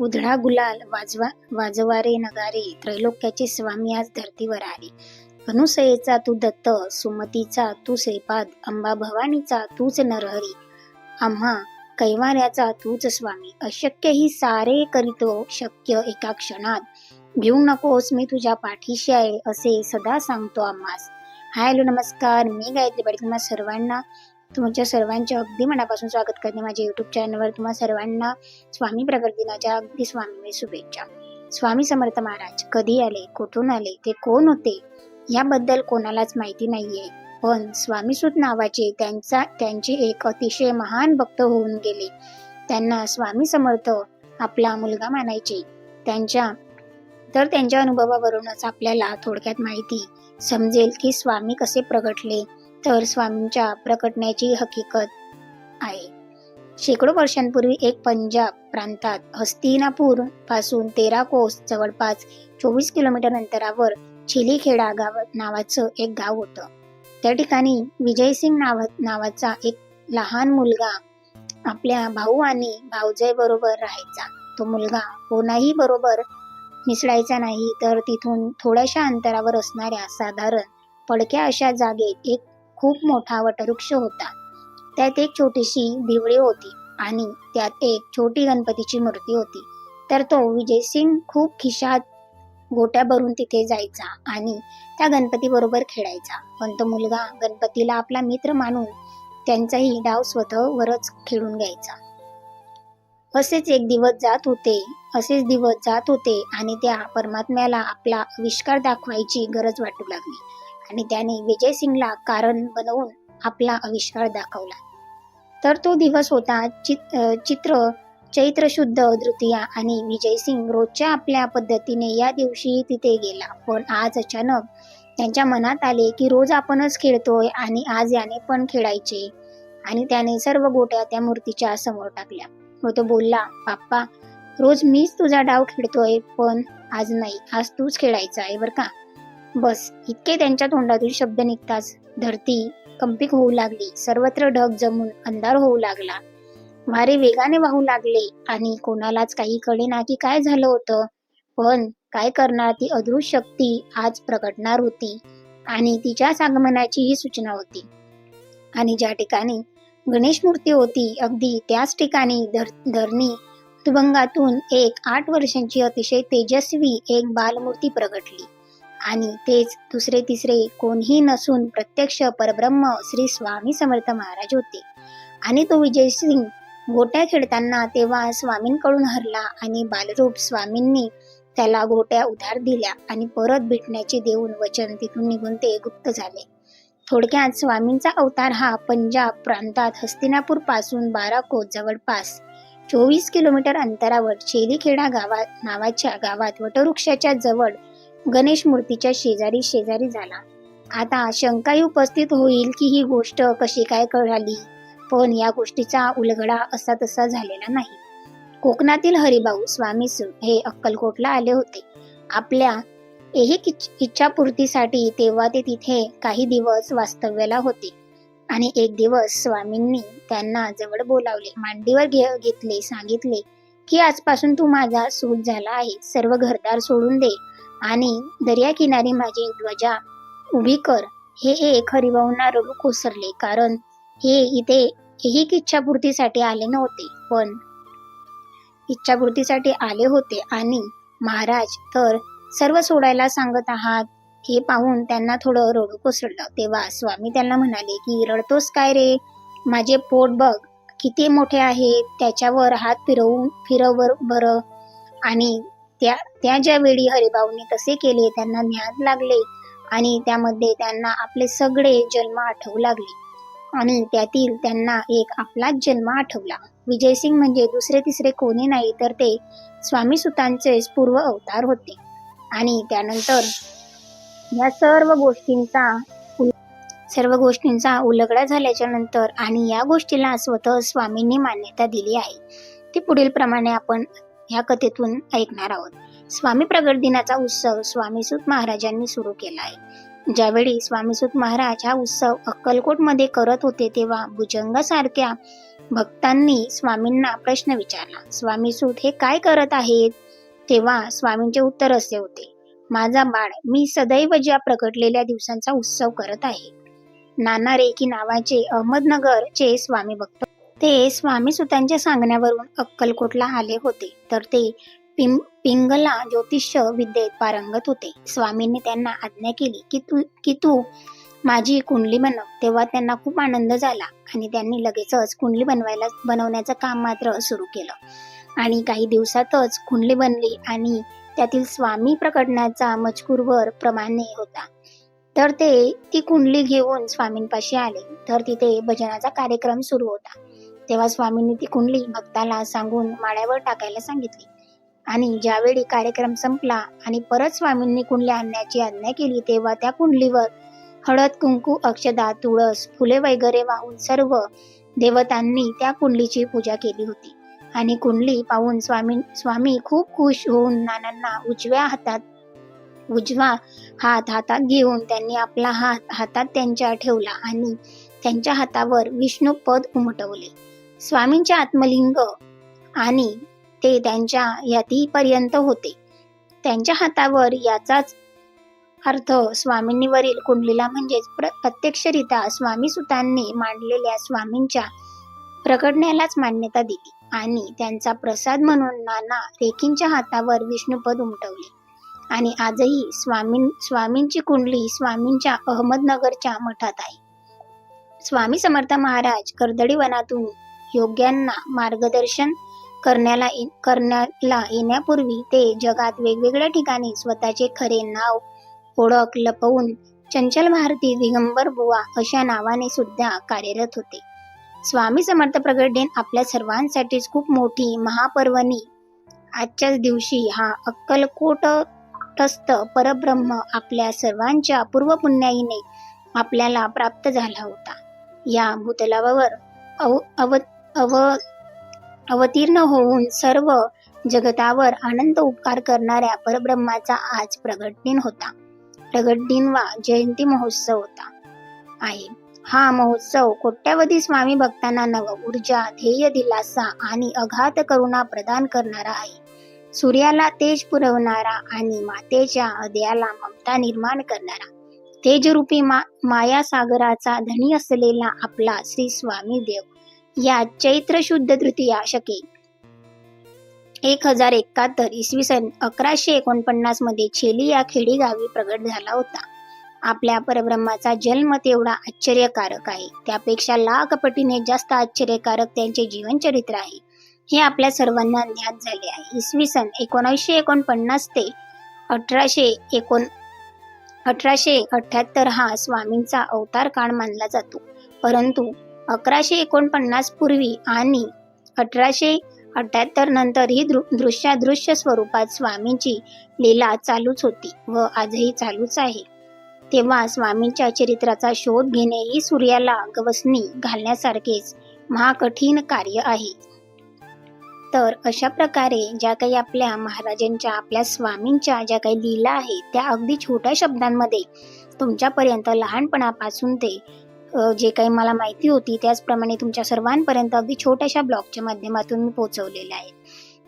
उधळा गुलाल वाजवा वाजवारे नगारे त्रैलोक्याचे स्वामी आज धरतीवर आले. अनुसयेचा तू दत्त सुमतीचा तू श्रीपाद अंबा भवानीचा तूच नरहरी. आम्हा कैवाऱ्याचा तूच स्वामी अशक्य ही सारे करीतो शक्य एका क्षणात. घेऊ नकोस मी तुझ्या पाठीशी आहे असे सदा सांगतो आम्हास. हॅलो नमस्कार मी गायत्री पाटील सर्वांना तुमच्या सर्वांचे अगदी मनापासून स्वागत करते माझ्या युट्यूब चॅनलवर तुम्हा सर्वांना स्वामी प्रगट दिनाच्या अगदी स्वामी शुभेच्छा. स्वामी समर्थ महाराज कधी आले कुठून आले ते कोण होते याबद्दल कोणालाच माहिती नाहीये. पण स्वामीसूत नावाचे त्यांचा त्यांचे एक अतिशय महान भक्त होऊन गेले. त्यांना स्वामी समर्थ आपला मुलगा मानायचे. त्यांच्या तर त्यांच्या अनुभवावरूनच आपल्याला थोडक्यात माहिती समजेल की स्वामी कसे प्रगटले. तर स्वामींच्या प्रकटण्याची हकीकत आहे. शेकडो वर्षांपूर्वी एक पंजाब प्रांतात हस्तिनापूरपासून तेरा कोस जवळपास चोवीस किलोमीटर अंतरावर चिलीखेडा गाव नावाचं एक गाव होतं. त्या ठिकाणी विजयसिंग नाव नावाचा एक लहान मुलगा आपल्या भाऊ आणि भाऊजय बरोबर राहायचा. तो मुलगा कोणाही बरोबर मिसळायचा नाही तर तिथून थोड्याशा अंतरावर असणाऱ्या साधारण पडक्या अशा जागेत एक खूप मोठा वटवृक्ष होता. त्यात एक छोटीशी दिवळी होती आणि त्यात एक छोटी गणपतीची मूर्ती होती. तर तो विजयसिंग खूप खिशात गोट्या भरून तिथे जायचा आणि त्या गणपती बरोबर खेळायचा. पण तो मुलगा गणपतीला आपला मित्र मानून त्यांचाही डाव स्वतःवरच खेळून घ्यायचा. असेच एक दिवस जात होते असेच दिवस जात होते आणि त्या परमात्म्याला आपला आविष्कार दाखवायची गरज वाटू लागली. आणि त्याने विजयसिंगला कारण बनवून आपला आविष्कार दाखवला. तर तो दिवस होता चित चित्र चैत्र शुद्ध तृतीया आणि विजयसिंग रोजच्या आपल्या पद्धतीने या दिवशी तिथे गेला. पण आज अचानक त्यांच्या मनात आले की रोज आपणच खेळतोय आणि आज याने पण खेळायचे. आणि त्याने सर्व गोट्या त्या मूर्तीच्या समोर टाकल्या. व तो बोलला बाप्पा रोज मीच तुझा डाव खेळतोय पण आज नाही. आज तूच खेळायचा आहे बर का? बस इतके त्यांच्या तोंडातून शब्द निघताच. धरती कंपिक होऊ लागली सर्वत्र ढग जमून अंधार होऊ लागला. वारे वेगाने वाहू लागले आणि कोणालाच काही कळेना की काय झालं होतं. पण काय करणार ती अदृश्य शक्ती आज प्रकटणार होती आणि तिच्याच आगमनाची ही सूचना होती. आणि ज्या ठिकाणी गणेश मूर्ती होती अगदी त्याच ठिकाणी धर धरणी तुभंगातून एक आठ वर्षांची अतिशय तेजस्वी एक बालमूर्ती प्रगटली आणि तेच दुसरे तिसरे कोणीही नसून प्रत्यक्ष परब्रह्म श्री स्वामी समर्थ महाराज होते. आणि तो विजयसिंग गोट्या खेळताना तेव्हा स्वामींकडून हरला आणि बालरूप स्वामींनी त्याला गोट्या उधार दिल्या आणि परत भेटण्याचे देऊन वचन तिथून निघून ते गुप्त झाले. थोडक्यात स्वामींचा अवतार हा पंजाब प्रांतात हस्तिनापूरपासून बाराकोट जवळपास चोवीस किलोमीटर अंतरावर चेलीखेडा गावात नावाच्या गावात वटवृक्षाच्या जवळ गणेश मूर्तीच्या शेजारी शेजारी झाला. आता शंकाही उपस्थित होईल की ही गोष्ट कशी काय कळाली. पण या गोष्टीचा उलगडा असा तसा झालेला नाही. कोकणातील हरिभाऊ स्वामी हे अक्कलकोटला आले होते. आपल्या एक इच्छापूर्तीसाठी तेव्हा ते तिथे काही दिवस वास्तव्याला होते. आणि एक दिवस स्वामींनी त्यांना जवळ बोलावले. मांडीवर घे घेतले सांगितले की आजपासून तू माझा सूट झाला आहे. सर्व घरदार सोडून दे. आणि दर्याकिनारी माझी ध्वजा उभी कर. हे एक हरिभाऊंना रडू कोसरले कारण हे इथे एक इच्छापूर्तीसाठी आले नव्हते. पण इच्छापूर्तीसाठी आले होते आणि महाराज तर सर्व सोडायला सांगत आहात हे पाहून त्यांना थोडं रडू कोसळलं. तेव्हा स्वामी त्यांना म्हणाले की रडतोस काय रे? माझे पोट बघ किती मोठे आहे त्याच्यावर हात फिरवून फिरव बरं. आणि त्या त्या ज्या वेळी हरिभाऊने तसे केले त्यांना ज्ञान लागले आणि त्यामध्ये त्यांना आपले सगळे जन्म आठवू लागले. आणि त्यातील त्यांना एक आपलाच जन्म आठवला. विजयसिंग म्हणजे दुसरे तिसरे कोणी नाही तर ते स्वामी सुतांचेच पूर्व अवतार होते. आणि त्यानंतर या सर्व गोष्टींचा सर्व गोष्टींचा उलगडा झाल्याच्यानंतर आणि या गोष्टीला स्वतः स्वामींनी मान्यता दिली आहे. ती पुढील प्रमाणे आपण ह्या कथेतून ऐकणार आहोत. स्वामी प्रगट दिनाचा उत्सव स्वामीसूत महाराजांनी सुरू केला आहे. ज्यावेळी स्वामीसूत महाराज हा उत्सव अक्कलकोटमध्ये करत होते तेव्हा भुजंगासारख्या भक्तांनी स्वामींना प्रश्न विचारला स्वामी सूत हे काय करत आहेत? तेव्हा स्वामींचे उत्तर असे होते माझा बाळ मी सदैव ज्या प्रकटलेल्या दिवसांचा उत्सव करत आहे. नाना रेखी नावाचे अहमदनगरचे स्वामी भक्त ते स्वामी सुतांच्या सांगण्यावरून अक्कलकोटला आले होते. तर ते पिं पिंगला ज्योतिष विद्येत पारंगत होते. स्वामींनी त्यांना आज्ञा केली की तू की तू माझी कुंडली बनव तेव्हा त्यांना खूप आनंद झाला आणि त्यांनी लगेचच कुंडली बनवायला बनवण्याचं काम मात्र सुरू केलं. आणि काही दिवसातच कुंडली बनली आणि त्यातील स्वामी प्रकटण्याचा मजकूरवर प्रमाणे होता. तर ते ती कुंडली घेऊन स्वामींपाशी आले. तर तिथे भजनाचा कार्यक्रम सुरू होता. तेव्हा स्वामींनी ती कुंडली भक्ताला सांगून माळ्यावर टाकायला सांगितली. आणि ज्यावेळी कार्यक्रम संपला आणि परत स्वामींनी कुंडली आणण्याची आज्ञा केली तेव्हा त्या कुंडलीवर हळद कुंकू अक्षदा तुळस फुले वगैरे वाहून सर्व देवतांनी त्या कुंडलीची पूजा केली होती. आणि कुंडली पाहून स्वामी स्वामी खूप खुश होऊन नानांना उजव्या हातात उजवा हात हातात घेऊन त्यांनी आपला हात हातात त्यांच्या ठेवला आणि त्यांच्या हातावर विष्णू पद उमटवले. स्वामींचे आत्मलिंग आणि ते त्यांच्या यातीपर्यंत होते. त्यांच्या हातावर याचाच अर्थ स्वामींनीवरील कुंडलीला म्हणजेच प्र प्रत्यक्षरित्या स्वामी सुतांनी मांडलेल्या स्वामींच्या प्रकटण्यालाच मान्यता दिली आणि त्यांचा प्रसाद म्हणून नाना रेखींच्या हातावर विष्णुपद उमटवले. आणि आजही स्वामी स्वामींची कुंडली स्वामींच्या अहमदनगरच्या मठात आहे. स्वामी समर्थ महाराज कर्दळीवनातून योग्यांना मार्गदर्शन करण्याला करण्याला येण्यापूर्वी ते जगात वेगवेगळ्या ठिकाणी स्वतःचे खरे नाव ओळख लपवून चंचल भारती दिगंबर बुवा अशा नावाने सुद्धा कार्यरत होते. स्वामी समर्थ प्रगट दिन आपल्या सर्वांसाठीच खूप मोठी महापर्वणी. आजच्याच दिवशी हा अक्कलकोटस्थ परब्रह्म आपल्या सर्वांच्या पूर्वपुण्याईने आपल्याला प्राप्त झाला होता. या भूतलावर अव अव अव अवतीर्ण होऊन सर्व जगतावर आनंद उपकार करणाऱ्या परब्रह्माचा आज प्रगट दिन होता. प्रगट दिन वा जयंती महोत्सव होता. आहे. हा महोत्सव कोट्यावधी स्वामी भक्तांना नव ऊर्जा ध्येय दिलासा आणि अघात करुणा प्रदान करणारा आहे. सूर्याला तेज पुरवणारा आणि मातेच्या हृदयाला ममता निर्माण करणारा. तेजरूपी मा माया सागराचा धनी असलेला आपला श्री स्वामी देव. या चैत्र शुद्ध तृतीया शके. एक हजार एकाहत्तर इसवी सन अकराशे एकोणपन्नासमध्ये छेली या खेडी गावी प्रगट झाला होता. आपल्या परब्रह्माचा जन्म तेवढा आश्चर्यकारक आहे. त्यापेक्षा लाख पटीने जास्त आश्चर्यकारक त्यांचे जीवनचरित्र आहे. हे आपल्या सर्वांना ज्ञात झाले आहे. इसवी सन एकोणीसशे एकोणपन्नास ते अठराशे एकोण अठराशे अठ्याहत्तर हा स्वामींचा अवतार काळ मानला जातो. परंतु अकराशे एकोणपन्नास पूर्वी आणि अठराशे अठ्याहत्तर नंतर ही दृश्यादृश्य स्वरूपात स्वामींची लीला चालूच होती व आजही चालूच आहे. तेव्हा स्वामींच्या चरित्राचा शोध घेणे ही सूर्याला गवसणी घालण्यासारखेच महाकठीण कार्य आहे. तर अशा प्रकारे ज्या काही आपल्या महाराजांच्या आपल्या स्वामींच्या ज्या काही लीला आहेत त्या अगदी छोट्या शब्दांमध्ये तुमच्यापर्यंत लहानपणापासून ते जे काही मला माहिती होती त्याचप्रमाणे तुमच्या सर्वांपर्यंत अगदी छोट्याशा ब्लॉगच्या माध्यमातून मी पोहोचवलेला आहे.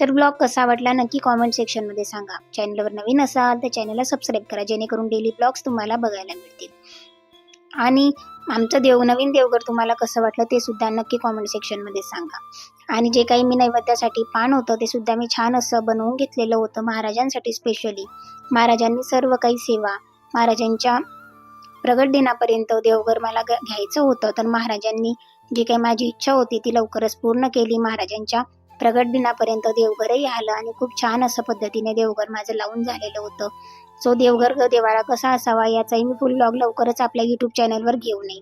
तर ब्लॉग कसा वाटला नक्की कॉमेंट सेक्शनमध्ये सांगा. चॅनलवर नवीन असाल तर चॅनलला सबस्क्राईब करा जेणेकरून डेली ब्लॉग्स तुम्हाला बघायला मिळतील. आणि आमचं देव नवीन देवघर तुम्हाला कसं वाटलं ते सुद्धा नक्की कॉमेंट सेक्शनमध्ये सांगा. आणि जे काही मी नैवेद्यासाठी पान होतं ते सुद्धा मी छान असं बनवून घेतलेलं होतं महाराजांसाठी स्पेशली महाराजांनी सर्व काही सेवा महाराजांच्या प्रगट दिनापर्यंत देवघर मला घ्यायचं होतं. तर महाराजांनी जी काही माझी इच्छा होती ती लवकरच पूर्ण केली. महाराजांच्या प्रगट दिनापर्यंत देवघरही आलं आणि खूप छान असं पद्धतीने देवघर माझं लावून झालेलं होतं. सो देवघर देवाळा कसा असावा याचाही मी फुल ब्लॉग लवकरच आपल्या युट्यूब चॅनलवर घेऊन नये.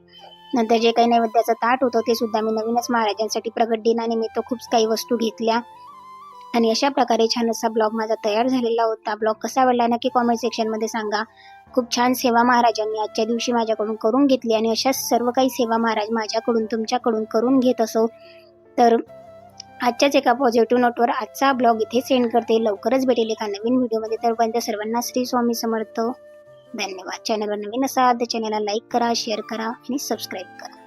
नंतर जे काही नैवेद्याचं ताट होतं ते सुद्धा मी नवीनच महाराजांसाठी प्रगट दिनानिमित्त खूप काही वस्तू घेतल्या. आणि अशा प्रकारे छान असा ब्लॉग माझा तयार झालेला होता. ब्लॉग कसा आवडला नक्की कॉमेंट सेक्शनमध्ये सांगा. खूप छान सेवा महाराजांनी आजच्या दिवशी माझ्याकडून करून घेतली आणि अशा सर्व काही सेवा महाराज माझ्याकडून तुमच्याकडून करून घेत असो. तर आजच्याच एका पॉझिटिव्ह नोटवर आजचा ब्लॉग इथे सेंड करते. लवकरच भेटेल एका नवीन व्हिडिओमध्ये तर सर्वांना श्री स्वामी समर्थ. धन्यवाद. चॅनलवर नवीन असाल तर चॅनलला लाईक करा शेअर करा आणि सबस्क्राईब करा.